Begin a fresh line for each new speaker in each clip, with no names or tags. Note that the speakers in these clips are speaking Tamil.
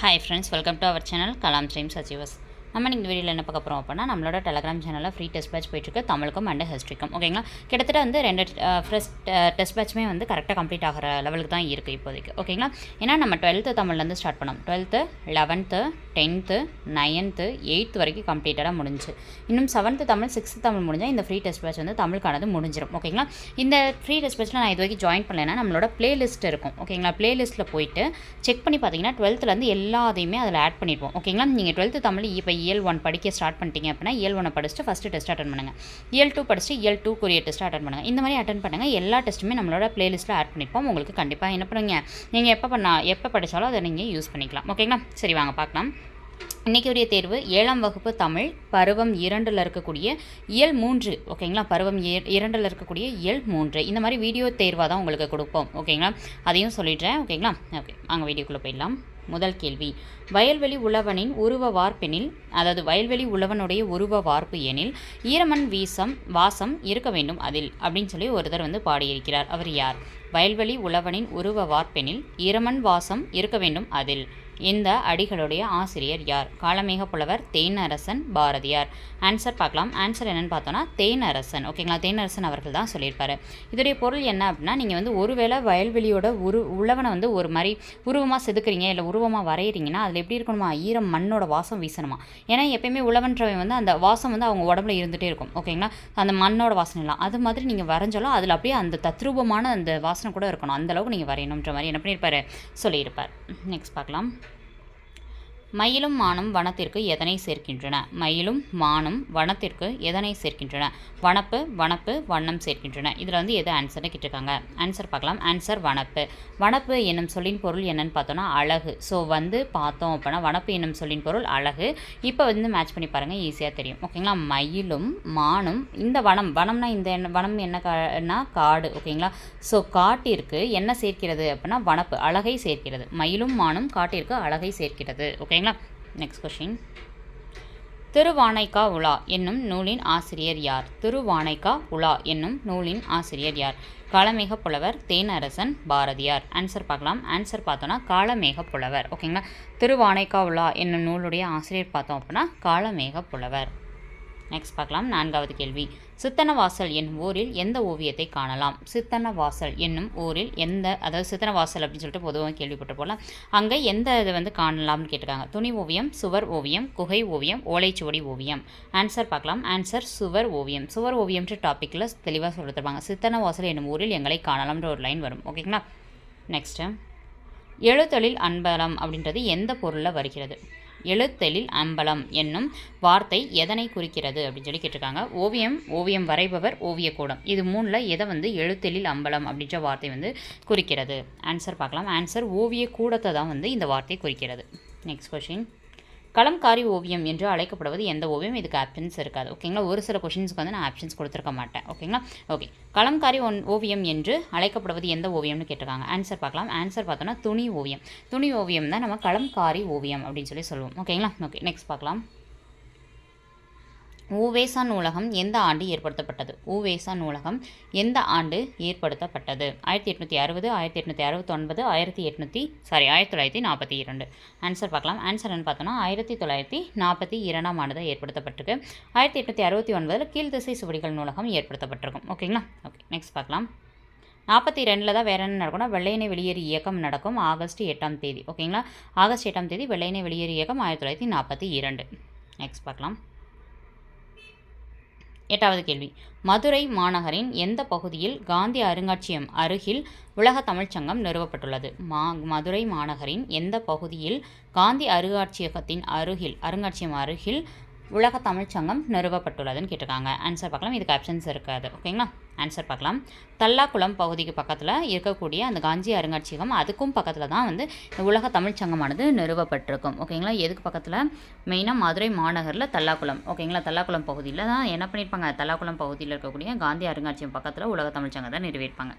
Hi friends welcome to our channel Kalam శ్రీమ్ సచివస్ நம்ம இந்த வீடியோவில் என்ன பார்க்க போகிறோம் அப்படின்னா நம்மளோட டெலகிராம் சேனலில் ஃப்ரீ டெஸ்ட் பேட்ச் போயிட்டுருக்கு. தமிழுக்கும் அண்ட் ஹிஸ்ட்ரிக்கும் ஓகேங்களா கிட்டத்தட்ட வந்து ரெண்டு ஃபர்ஸ்ட் டெஸ்ட் பேட்ச்மே வந்து கரெக்டாக கம்ப்ளீட் ஆகிற லெவலுக்கு தான் இருக்குது இப்போதைக்கு. ஓகேங்களா ஏன்னா நம்ம டுவெல்த்து தமிழ்லேருந்து ஸ்டார்ட் பண்ணோம். Twelfth eleventh tenth ninth eighth வரைக்கும் கம்ப்ளீட்டடாக முடிஞ்சு. இன்னும் செவன்த்து தமிழ் சிக்ஸ்த்து தமிழ் முடிஞ்சால் இந்த ஃப்ரீ டெஸ்ட் பேட்ச் வந்து தமிழுக்கானது முடிஞ்சிடும் ஓகேங்களா இந்த ஃப்ரீ டெஸ்ட் பேட்ச்சில் நான் இது வரைக்கும் ஜாயின் பண்ணலைன்னா நம்மளோட பிளேலிஸ்ட் இருக்கும். ஓகேங்களா பிளேலிஸ்ட்டில் போயிட்டு செக் பண்ணி பார்த்தீங்கன்னா டுவெல்த்துலேருந்து எல்லாத்தையுமே அதில் ஆட் பண்ணிடுவோம். ஓகேங்களா நீங்கள் டுவெல்த்து தமிழ் இப்போ இயல் ஒன் படிக்க ஸ்டார்ட் பண்ணிட்டீங்க அப்படின்னா இயல் ஒன்னை படிச்சுட்டு ஃபஸ்ட்டு டெஸ்ட் அட்டன் பண்ணுங்கள் இயல் டூ படிச்சுட்டு இயல் டூ கொரிய டெஸ்ட் அட்டன் பண்ணுங்கள் இந்த மாதிரி அட்டன் பண்ணுங்கள் எல்லா டெஸ்ட்டுமே நம்மளோட பிளேலிஸ்ட்டில் ஆட் பண்ணிப்போம். உங்களுக்கு கண்டிப்பாக என்ன பண்ணுங்க நீங்கள் எப்போ பண்ணா எப்போ படித்தாலும் அதை நீங்கள் யூஸ் பண்ணிக்கலாம். ஓகேங்களா சரி வாங்க பார்க்கலாம். இன்றைக்கி உரிய தேர்வு ஏழாம் வகுப்பு தமிழ் பருவம் இரண்டில் இருக்கக்கூடிய இயல் மூன்று. ஓகேங்களா பருவம் இரண்டில் இருக்கக்கூடிய இயல் மூன்று. இந்த மாதிரி வீடியோ தேர்வாக தான் உங்களுக்கு கொடுப்போம். ஓகேங்களா அதையும் சொல்லிடுறேன். ஓகேங்களா ஓகே வாங்க வீடியோக்குள்ளே போயிடலாம். முதல் கேள்வி. வயல்வெளி உழவனின் உருவ வார்ப்பெனில் அதாவது வயல்வெளி உழவனுடைய உருவ வார்ப்பு எனில் ஈரமண் வீசம் வாசம் இருக்க வேண்டும் அதில் அப்படின்னு சொல்லி ஒருத்தர் வந்து பாடியிருக்கிறார். அவர் யார்? வயல்வெளி உழவனின் உருவ வார்ப்பெனில் இரமன் வாசம் இருக்க வேண்டும் அதில். இந்த அடிகளுடைய ஆசிரியர் யார்? காலமேக புலவர் தேனரசன் பாரதியார். ஆன்சர் பார்க்கலாம். ஆன்சர் என்னென்னு பார்த்தோன்னா தேனரசன். ஓகேங்களா தேனரசன் அவர்கள் தான் சொல்லியிருப்பாரு. இதோடைய பொருள் என்ன அப்படின்னா நீங்கள் வந்து ஒருவேளை வயல்வெளியோட உரு உழவனை வந்து ஒரு மாதிரி உருவமாக செதுக்குறீங்க இல்லை உருவமாக வரைகிறீங்கன்னா அதில் எப்படி இருக்கணுமா? ஈரம் மண்ணோட வாசம் வீசணுமா? ஏன்னா எப்பயுமே உழவன்றவன் வந்து அந்த வாசம் வந்து அவங்க உடம்புல இருந்துகிட்டே இருக்கும். ஓகேங்களா அந்த மண்ணோட வாசனை எல்லாம் அது மாதிரி நீங்கள் வரைஞ்சாலும் அதில் அப்படியே அந்த தத்ரூபமான அந்த வாசம் வாசனை கூட இருக்கணும். அந்தளவுக்கு நீங்கள் வரையணுன்ற மாதிரி என்ன பண்ணியிருப்பார்? சொல்லியிருப்பார். நெக்ஸ்ட் பார்க்கலாம். மயிலும் மானும் வனத்திற்கு எதனை சேர்க்கின்றன? மயிலும் மானும் வனத்திற்கு எதனை சேர்க்கின்றன? வனப்பு வனப்பு வண்ணம் சேர்க்கின்றன. இதில் வந்து எது ஆன்சர்னு கேட்டிருக்காங்க. ஆன்சர் பார்க்கலாம். ஆன்சர் வனப்பு. வனப்பு என்னும் சொல்லின் பொருள் என்னன்னு பார்த்தோன்னா அழகு. ஸோ வந்து பார்த்தோம் அப்படின்னா வனப்பு என்னும் சொல்லின் பொருள் அழகு. இப்போ வந்து மேட்ச் பண்ணி பாருங்கள் ஈஸியாக தெரியும். ஓகேங்களா மயிலும் மானும் இந்த வனம். வனம்னா இந்த என்ன- வனம் என்ன கானா காடு. ஓகேங்களா ஸோ காட்டிற்கு என்ன சேர்க்கிறது அப்படின்னா வனப்பு அழகை சேர்க்கிறது. மயிலும் மானும் காட்டிற்கு அழகை சேர்க்கிறது. ஓகே சரிங்களா? நெக்ஸ்ட் கொஷின் திருவானைக்கா உலா என்னும் நூலின் ஆசிரியர் யார்? திருவானைக்கா உலா என்னும் நூலின் ஆசிரியர் யார்? காலமேக புலவர் தேனரசன் பாரதியார். ஆன்சர் பார்க்கலாம். ஆன்சர் பார்த்தோன்னா காலமேக புலவர். ஓகேங்களா திருவானைக்கா உலா என்னும் நூலுடைய ஆசிரியர் பார்த்தோம் அப்படின்னா காலமேக புலவர். நெக்ஸ்ட் பார்க்கலாம். நான்காவது கேள்வி. சித்தனவாசல் என்னும் ஊரில் எந்த ஓவியத்தை காணலாம்? சித்தனவாசல் என்னும் ஊரில் எந்த அதாவது சித்தனவாசல் அப்படின்னு சொல்லிட்டு பொதுவாக கேள்விப்பட்டு போகலாம் அங்கே எந்த இதை வந்து காணலாம்னு கேட்டிருக்காங்க. துணி ஓவியம் சுவர் ஓவியம் குகை ஓவியம் ஓலைச்சுவடி ஓவியம். ஆன்சர் பார்க்கலாம். ஆன்சர் சுவர் ஓவியம். சுவர் ஓவியம்ன்ற டாப்பிக்கில் தெளிவாக சொல்லித்தருவாங்க. சித்தனவாசல் என்னும் ஊரில் எங்களை காணலாம்ன்ற ஒரு லைன் வரும். ஓகேங்களா நெக்ஸ்ட்டு எழுத்தொழில் அன்பலம் அப்படின்றது எந்த பொருளில் வருகிறது? எழுத்தெழில் அம்பலம் என்னும் வார்த்தை எதனை குறிக்கிறது அப்படின்னு சொல்லி கேட்டிருக்காங்க. ஓவியம் ஓவியம் வரைபவர் ஓவியக்கூடம். இது மூணில் எதை வந்து எழுத்தெழில் அம்பலம் அப்படின்ற வார்த்தை வந்து குறிக்கிறது? ஆன்சர் பார்க்கலாம். ஆன்சர் ஓவியக்கூடத்தை தான் வந்து இந்த வார்த்தை குறிக்கிறது. நெக்ஸ்ட் கொஷின் கலம்காரி ஓவியம் என்று அழைக்கப்படுவது எந்த ஓவியம்? இதுக்கு ஆப்ஷன்ஸ் இருக்காது. ஓகேங்களா ஒரு சில கொஷின்ஸ்க்கு வந்து நான் ஆப்ஷன்ஸ் கொடுத்துருக்க மாட்டேன். ஓகேங்களா ஓகே கலம்காரி ஒன் ஓவியம் என்று அழைக்கப்படுவது எந்த ஓவியம்னு கேட்டிருக்காங்க. ஆன்சர் பார்க்கலாம். ஆன்சர் பார்த்தோன்னா துணி ஓவியம். துணி ஓவியம் தான் நம்ம கலம்காரி ஓவியம் அப்படின்னு சொல்லி சொல்லுவோம். ஓகேங்களா ஓகே நெக்ஸ்ட் பார்க்கலாம். ஊவேசா நூலகம் எந்த ஆண்டு ஏற்படுத்தப்பட்டது? ஊவேசா நூலகம் எந்த ஆண்டு ஏற்படுத்தப்பட்டது? ஆயிரத்தி எட்நூற்றி அறுபது ஆயிரத்தி எட்நூற்றி அறுபத்தொன்பது ஆயிரத்தி எட்நூற்றி சாரி ஆயிரத்தி தொள்ளாயிரத்தி நாற்பத்தி இரண்டு. ஆன்சர் பார்க்கலாம். ஆன்சர்னு பார்த்தோன்னா ஆயிரத்தி தொள்ளாயிரத்தி நாற்பத்தி இரண்டாம் ஆண்டு தான் ஏற்படுத்தப்பட்டிருக்கு. ஆயிரத்தி எட்நூற்றி அறுபத்தி ஒன்பதில் கீழ்திசை சுவடிகள் நூலகம் ஏற்படுத்தப்பட்டிருக்கும். ஓகேங்களா? ஓகே நெக்ஸ்ட் பார்க்கலாம். நாற்பத்தி ரெண்டில் தான் வேறு என்ன நடக்கும்னா வெள்ளையனை வெளியேறு இயக்கம் நடக்கும் ஆகஸ்ட் எட்டாம் தேதி. ஓகேங்களா? ஆகஸ்ட் எட்டாம் தேதி வெள்ளையனை வெளியேறு இயக்கம் ஆயிரத்தி தொள்ளாயிரத்தி நாற்பத்தி இரண்டு. நெக்ஸ்ட் பார்க்கலாம். எட்டாவது கேள்வி. மதுரை மாநகரின் எந்த பகுதியில் காந்தி அருங்காட்சியகம் அருகில் உலக தமிழ்ச்சங்கம் நிறுவப்பட்டுள்ளது? மா மதுரை மாநகரின் எந்த பகுதியில் காந்தி அருங்காட்சியகத்தின் அருகில் அருங்காட்சியகம் அருகில் உலக தமிழ்ச்சங்கம் நிறுவப்பட்டுள்ளதுன்னு கேட்டிருக்காங்க. ஆன்சர் பார்க்கலாம். இதுக்கு ஆப்ஷன்ஸ் இருக்காது. ஓகேங்களா ஆன்சர் பார்க்கலாம். தல்லாக்குளம் பகுதிக்கு பக்கத்தில் இருக்கக்கூடிய அந்த காந்தி அருங்காட்சியகம் அதுக்கும் பக்கத்தில் தான் வந்து உலக தமிழ்ச்சங்கமானது நிறுவப்பட்டிருக்கும். ஓகேங்களா? எதுக்கு பக்கத்தில்? மெயினாக மதுரை மாநகரில் தல்லாக்குளம். ஓகேங்களா? தல்லாக்குளம் பகுதியில் தான் என்ன பண்ணியிருப்பாங்க தல்லாக்குளம் பகுதியில் இருக்கக்கூடிய காந்தி அருங்காட்சியகம் பக்கத்தில் உலக தமிழ்ச்சங்கத்தை நிறுவியிருப்பாங்க.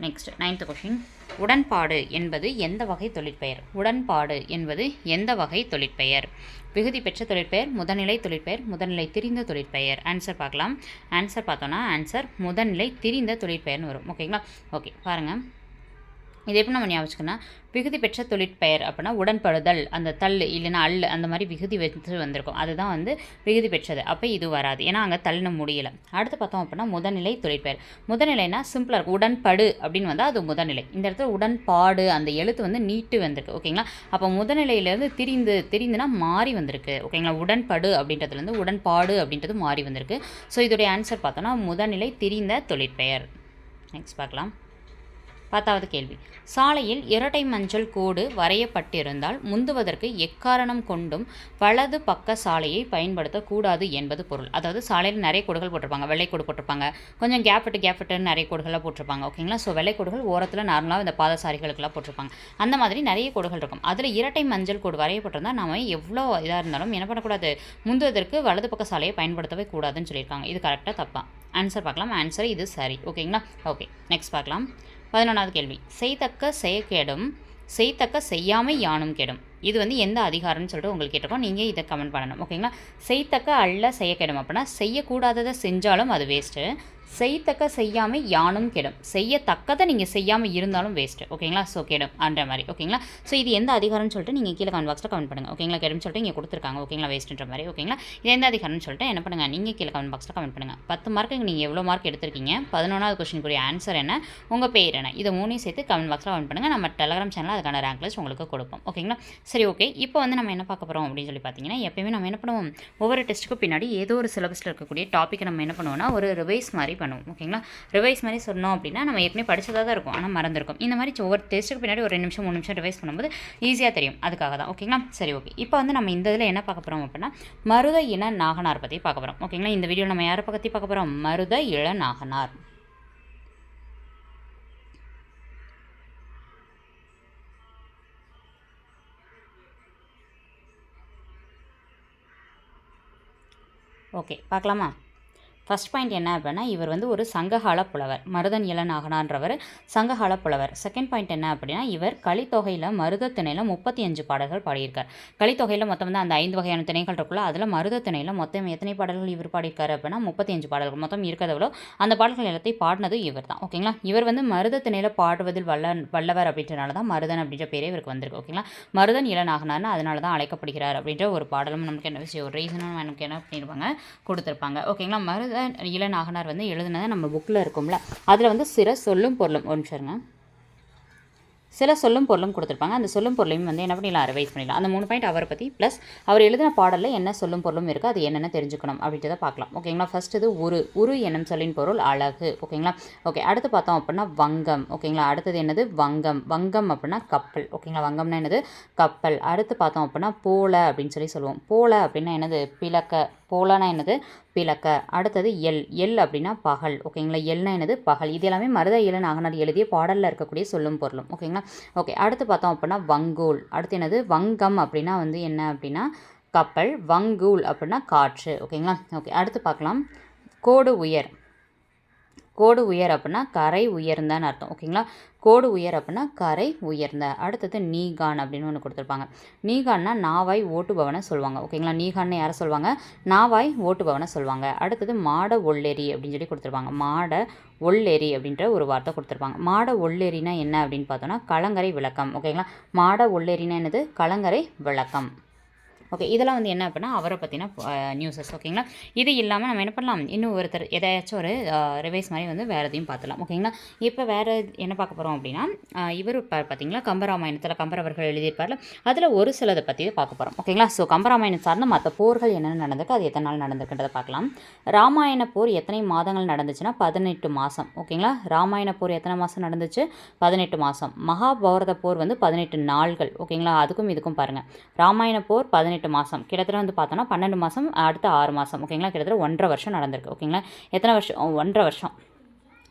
நெக்ஸ்ட் நைன்த் கொஷின் உடன்பாடு என்பது எந்த வகை தொழிற்பெயர்? உடன்பாடு என்பது எந்த வகை தொழிற்பெயர்? விகுதி பெற்ற தொழிற்பெயர் முதல்நிலை தொழிற்பெயர் முதல்நிலை திரிந்த தொழிற்பெயர். ஆன்சர் பார்க்கலாம். ஆன்சர் பார்த்தோன்னா ஆன்சர் முதல்நிலை திரிந்த தொழிற்பெயர்னு வரும். ஓகேங்களா ஓகே பாருங்கள் இது எப்படி நம்ம ஞாபகம் விகுதி பெற்ற தொழிற்பெயர் அப்படின்னா உடன்படுதல் அந்த தள்ளு இல்லைன்னா அல் அந்த மாதிரி விகுதி வச்சு வந்திருக்கும். அதுதான் வந்து விகுதி பெற்றது. அப்போ இது வராது. ஏன்னா அங்கே தள்ளின முடியலை. அடுத்து பார்த்தோம் அப்படின்னா முதநிலை தொழிற்பெயர். முதநிலைனா சிம்பிளாக இருக்கும் உடன்படு அப்படின்னு வந்தால் அது முதல்நிலை. இந்த இடத்துல உடன்பாடு அந்த எழுத்து வந்து நீட்டு வந்திருக்கு. ஓகேங்களா? அப்போ முதல்நிலையிலேருந்து திரிந்து திரிந்துனா மாறி வந்திருக்கு. ஓகேங்களா? உடன்படு அப்படின்றதுலேருந்து உடன்பாடு அப்படின்றது மாறி வந்திருக்கு. ஸோ இதோடைய ஆன்சர் பார்த்தோன்னா முதநிலை திரிந்த தொழிற்பெயர். நெக்ஸ்ட் பார்க்கலாம். பத்தாவது கேள்வி. சாலையில் இரட்டை மஞ்சள் கோடு வரையப்பட்டிருந்தால் முந்துவதற்கு எக்காரணம் கொண்டும் வலது பக்க சாலையை பயன்படுத்தக்கூடாது என்பது பொருள். அதாவது சாலையில் நிறைய கோடுகள் போட்டிருப்பாங்க. வெள்ளை கோடு போட்டிருப்பாங்க. கொஞ்சம் கேப் விட்டு கேப் விட்டு நிறைய கோடுகள்லாம் போட்டிருப்பாங்க. ஓகேங்களா? ஸோ வெள்ளை கோடுகள் ஓரத்தில் நார்மலாக இந்த பாதசாரிகளுக்கெல்லாம் போட்டிருப்பாங்க. அந்த மாதிரி நிறைய கோடுகள் இருக்கும். அதில் இரட்டை மஞ்சள் கோடு வரையப்பட்டிருந்தால் நம்ம எவ்வளோ இதாக இருந்தாலும் என்ன பண்ணக்கூடாது? முந்துவதற்கு வலது பக்க சாலையை பயன்படுத்தவே கூடாதுன்னு சொல்லியிருக்காங்க. இது கரெக்டாக தப்பா? ஆன்சர் பார்க்கலாம். ஆன்சர் இது சரி. ஓகேங்களா? ஓகே நெக்ஸ்ட் பார்க்கலாம். பதினொன்றாவது கேள்வி. செய்தக்க செய்யக்கேடும் செய்தக்க செய்யாமை யானும் கெடும். இது வந்து எந்த அதிகாரம்னு சொல்லிட்டு உங்களுக்கு கேட்டிருக்கோம். நீங்கள் இதை கமெண்ட் பண்ணணும். ஓகேங்களா? செய்தக்க அல்ல செய்யக்கெடும் அப்படின்னா செய்யக்கூடாததை செஞ்சாலும் அது வேஸ்ட்டு செய்யத்தக்க செய்யாமல் யானும் கெடும். செய்யத்தக்கதை நீங்கள் செய்யாமல் இருந்தாலும் வேஸ்ட்டு ஓகேங்களா? ஸோ கெடும் அந்த மாதிரி. ஓகேங்களா? ஸோ இது எந்த அதிகாரம்னு சொல்லிட்டு நீங்கள் கீழே கமெண்ட் பாக்ஸில் கமெண்ட் பண்ணுங்கள் ஓகேங்களா? கெடும் சொல்லிட்டு இங்கே கொடுத்துருக்காங்க. ஓகேங்களா? வேஸ்ட்டுன்ற மாதிரி. ஓகேங்களா? இது எந்த அதிகாரம்னு சொல்லிட்டு என்ன பண்ணுங்கள் நீங்கள் கீழே கமெண்ட் பாக்ஸில் கமெண்ட் பண்ணுங்கள் பத்து மார்க்குக்கு நீங்கள் எவ்வளோ மார்க் எடுத்திருக்கீங்க? பதினொன்றாவது கொஸ்டினுக்குரிய ஆன்சர் என்ன? உங்கள் பேர் என்ன? இதை மூணையும் சேர்த்து கமெண்ட் பாக்ஸில் கமெண்ட் பண்ணுங்கள் நம்ம டெலகிராம் சேனல் அதுக்கான ரேங்க் லிஸ்ட் உங்களுக்கு கொடுப்போம். ஓகேங்களா? சரி ஓகே இப்போ வந்து நம்ம என்ன பார்க்க போகிறோம் அப்படின்னு சொல்லி பார்த்தீங்கன்னா எப்பயுமே நம்ம என்ன பண்ணுவோம்? ஒவ்வொரு டெஸ்ட்டுக்கும் பின்னாடி ஏதோ ஒரு சிலபஸில் இருக்கக்கூடிய டாப்பிக்கை நம்ம என்ன பண்ணுவோம்னா ஒரு ரிவைஸ் மாதிரி பண்ணுவோம் ஓகேங்களா ரிவைஸ் மாதிரி சொன்னோம் அப்படின்னா நம்ம ஏற்கனவே படித்ததாக தான் இருக்கும். ஆனால் மறந்துருக்கும். இந்த மாதிரி ஒவ்வொரு டெஸ்ட்டுக்கு பின்னாடி ஒரு ரெண்டு நிமிஷம் மூணு நிமிஷம் ரிவைஸ் பண்ணும்போது ஈஸியாக தெரியும். அதுக்காக தான் ஓகேங்களா சரி ஓகே இப்போ வந்து நம்ம இந்த இதில் என்ன பார்க்க போகிறோம் அப்படின்னா மருத இன நாகனார் பற்றி பார்க்க போகிறோம் ஓகேங்களா இந்த வீடியோ நம்ம யாரை பற்றி பார்க்க போகிறோம் மருத இள நாகனார். ஓகே பார்க்கலாமா? ஃபஸ்ட் பாயிண்ட் என்ன அப்படின்னா இவர் வந்து ஒரு சங்ககால புலவர் மருதன் இளநாகனான்றவர் சங்ககால புலவர். செகண்ட் பாயிண்ட் என்ன அப்படின்னா இவர் கலித்தொகையில் மருத திணையில் முப்பத்தி அஞ்சு பாடல்கள் பாடியிருக்கார். கலித்தொகையில் மொத்தம் வந்து அந்த ஐந்து வகையான திணைகள் இருக்குல்ல அதில் மருத திணையில் மொத்தம் எத்தனை பாடல்கள் இவர் பாடியிருக்காரு அப்படின்னா முப்பத்தி அஞ்சு பாடல்கள். மொத்தம் இருக்கிறதவளோ அந்த பாடல்கள் எல்லாத்தையும் பாடினதும் இவர் தான் ஓகேங்களா இவர் வந்து மருத திணையில் பாடுவதில் வல்ல வல்லவர் அப்படின்றனால தான் மருதன் அப்படின்ற பேரே இவருக்கு வந்திருக்கு. ஓகேங்களா மருதன் இளநாகனார்னு அதனால தான் அழைக்கப்படுகிறார் அப்படின்ற ஒரு பாடலும் நமக்கு என்ன விஷயம் ஒரு ரீசனும் நமக்கு என்ன பண்ணியிருப்பாங்க கொடுத்துருப்பாங்க. ஓகேங்களா மருத இள இளநாகனார் வந்து எழுதுனதை நம்ம புக்கில் இருக்கும்ல. அதில் வந்து சிற சொல்லும் பொருளும் ஒன்று நிமிஷம் சில சொல்லும் பொருளும் கொடுத்துருப்பாங்க. அந்த சொல்லும் பொருளையும் வந்து என்ன பண்ணிடலாம்? ரிவைஸ் பண்ணிடலாம். அந்த மூணு பாயிண்ட் அவரை பற்றி ப்ளஸ் அவர் எழுதின பாடலில் என்ன சொல்லும் பொருளும் இருக்குது அது என்னென்ன தெரிஞ்சுக்கணும் அப்படின்றத பார்க்கலாம். ஓகேங்களா ஃபர்ஸ்ட் இது உரு உரு என்னும் சொல்லின் பொருள் அழகு. ஓகேங்களா ஓகே அடுத்து பார்த்தோம் அப்படின்னா வங்கம். ஓகேங்களா அடுத்தது என்னது? வங்கம். வங்கம் அப்படின்னா கப்பல். ஓகேங்களா வங்கம்னா என்னது? கப்பல். அடுத்து பார்த்தோம் அப்படின்னா போல அப்படின்னு சொல்லி சொல்லுவோம். போல அப்படின்னா என்னது? பிளக்க. போலனா என்னது? பிளக்க. அடுத்தது எல். எல் அப்படின்னா பகல். ஓகேங்களா? எல்னா என்னது? பகல். இது எல்லாமே மருத இள அகனர் எழுதிய பாடலில் இருக்கக்கூடிய சொல்லும் பொருளும். ஓகேங்களா? ஓகே. அடுத்து பார்த்தோம் அப்படின்னா வங்கோல். அடுத்து என்னது? வங்கம் அப்படின்னா வந்து என்ன அப்படின்னா கப்பல். வங்கூல் அப்படின்னா காற்று. ஓகேங்களா? ஓகே. அடுத்து பார்க்கலாம். கோடு உயர். கோடு உயர் அப்படின்னா கரை உயர்ந்தன்னு அர்த்தம் ஓகேங்களா? கோடு உயர் அப்படின்னா கரை உயர்ந்த. அடுத்தது நீகான் அப்படின்னு ஒன்று கொடுத்துருப்பாங்க. நீகான்னா நாவாய் ஓட்டுபவனை சொல்லுவாங்க ஓகேங்களா? நீகான்னு யாரை சொல்லுவாங்க? நாவாய் ஓட்டுபவனை சொல்லுவாங்க. அடுத்தது மாட ஒள்ளெரி அப்படின்னு சொல்லி கொடுத்துருப்பாங்க. மாட ஒள்ளெரி அப்படின்ற ஒரு வார்த்தை கொடுத்துருப்பாங்க. மாட ஒள்ளெரினா என்ன அப்படின்னு பார்த்தோன்னா கலங்கரை விளக்கம் ஓகேங்களா? மாட ஒள்ளெரினா என்னது? கலங்கரை விளக்கம். ஓகே இதெல்லாம் வந்து என்ன அப்படின்னா அவரை பற்றின நியூஸஸ் ஓகேங்களா இது இல்லாமல் நம்ம என்ன பண்ணலாம்? இன்னும் ஒருத்தர் எதாச்சும் ஒரு ரிவைஸ் மாதிரி வந்து வேறு எதையும் பார்த்துலாம் ஓகேங்களா இப்போ வேறு என்ன பார்க்க போகிறோம் அப்படின்னா இவர் இப்போ பார்த்தீங்களா கம்பராமாயணத்தில் கம்பரவர்கள் எழுதியிருப்பார்ல அதில் ஒரு சிலதை பற்றி பார்க்க போகிறோம் ஓகேங்களா ஸோ கம்பராமாயணம் சார்ந்த மற்ற போர்கள் என்னென்ன நடந்திருக்கு அது எத்தனை நாள் நடந்திருக்குன்றதை பார்க்கலாம். ராமாயண போர் எத்தனை மாதங்கள் நடந்துச்சுன்னா பதினெட்டு மாதம் ஓகேங்களா ராமாயண போர் எத்தனை மாதம் நடந்துச்சு? பதினெட்டு மாதம் மகாபாரத போர் வந்து பதினெட்டு நாள்கள் ஓகேங்களா அதுக்கும் இதுக்கும் பாருங்கள் ராமாயண போர் பதினெட்டு மாதம் கிட்டத்தட்ட வந்து பார்த்தோன்னா பன்னெண்டு மாதம் அடுத்த ஆறு மாதம் ஓகேங்களா கிட்டத்தட்ட ஒன்றரை வருஷம் நடந்திருக்கு. ஓகேங்களா எத்தனை வருஷம்? ஒன்றரை வருஷம்.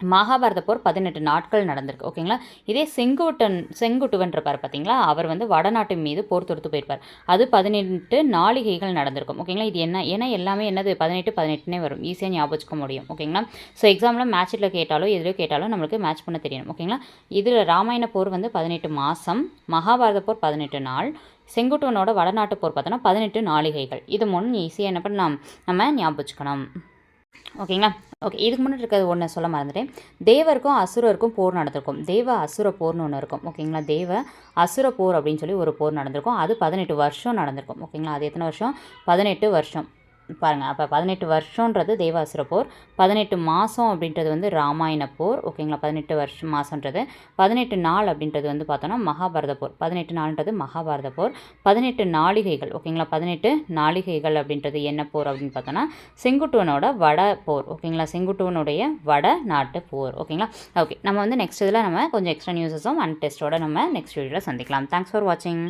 மகாபாரத போர் பதினெட்டு நாட்கள் நடந்திருக்கு. ஓகேங்களா இதே செங்குட்டன் செங்குட்டுவன்றப்பார் பார்த்தீங்களா? அவர் வந்து வடநாட்டு மீது போர் தொடுத்து போயிருப்பார். அது பதினெட்டு நாளிகைகள் நடந்திருக்கும். ஓகேங்களா இது என்ன ஏன்னா எல்லாமே என்னது? பதினெட்டு பதினெட்டுனே வரும். ஈஸியாக ஞாபகம் முடியும். ஓகேங்களா ஸோ எக்ஸாமில் மேட்ச்சில் கேட்டாலோ எதிலோ கேட்டாலும் நம்மளுக்கு மேட்ச் பண்ண தெரியணும் ஓகேங்களா இதில் ராமாயண போர் வந்து பதினெட்டு மாதம் மகாபாரத போர் பதினெட்டு நாள் செங்குட்டுவனோட வடநாட்டு போர் பார்த்தோன்னா பதினெட்டு நாளிகைகள். இது மூணு ஈஸியாக என்ன பண்ணலாம்? நம்ம ஞாபகம் வச்சுக்கணும் ஓகேங்களா? ஓகே இதுக்கு முன்னாடி இருக்கிறது ஒன்று சொல்ல மறந்துட்டேன். தேவருக்கும் அசுரருக்கும் போர் நடந்திருக்கும். தேவ அசுர போர்னு ஒன்று இருக்கும். ஓகேங்களா? தேவ அசுர போர் அப்படின்னு சொல்லி ஒரு போர் நடந்திருக்கும். அது பதினெட்டு வருஷம் நடந்திருக்கும். ஓகேங்களா? அது எத்தனை வருஷம்? பதினெட்டு வருஷம். பாருங்கள் அப்போ பதினெட்டு வருஷன்றது தேவாசுர போர் பதினெட்டு மாதம் அப்படின்றது வந்து ராமாயண போர் ஓகேங்களா பதினெட்டு வருஷம் மாதன்றது பதினெட்டு நாள் அப்படின்றது வந்து பார்த்தோன்னா மகாபாரத போர். பதினெட்டு நாள்ன்றது மகாபாரத போர். பதினெட்டு நாளிகைகள் ஓகேங்களா பதினெட்டு நாளிகைகள் அப்படின்றது என்ன போர் அப்படின்னு பார்த்தோன்னா செங்குட்டுவனோட வட போர் ஓகேங்களா செங்குட்டுவனுடைய வட நாட்டு போர் ஓகேங்களா ஓகே நம்ம வந்து நெக்ஸ்ட் இதில் நம்ம கொஞ்சம் எக்ஸ்ட்ரா நியூஸஸும் அண்ட் டெஸ்ட்டோட நம்ம நெக்ஸ்ட் வீடியோவில் சந்திக்கலாம். தேங்க்ஸ் ஃபார் வாட்சிங்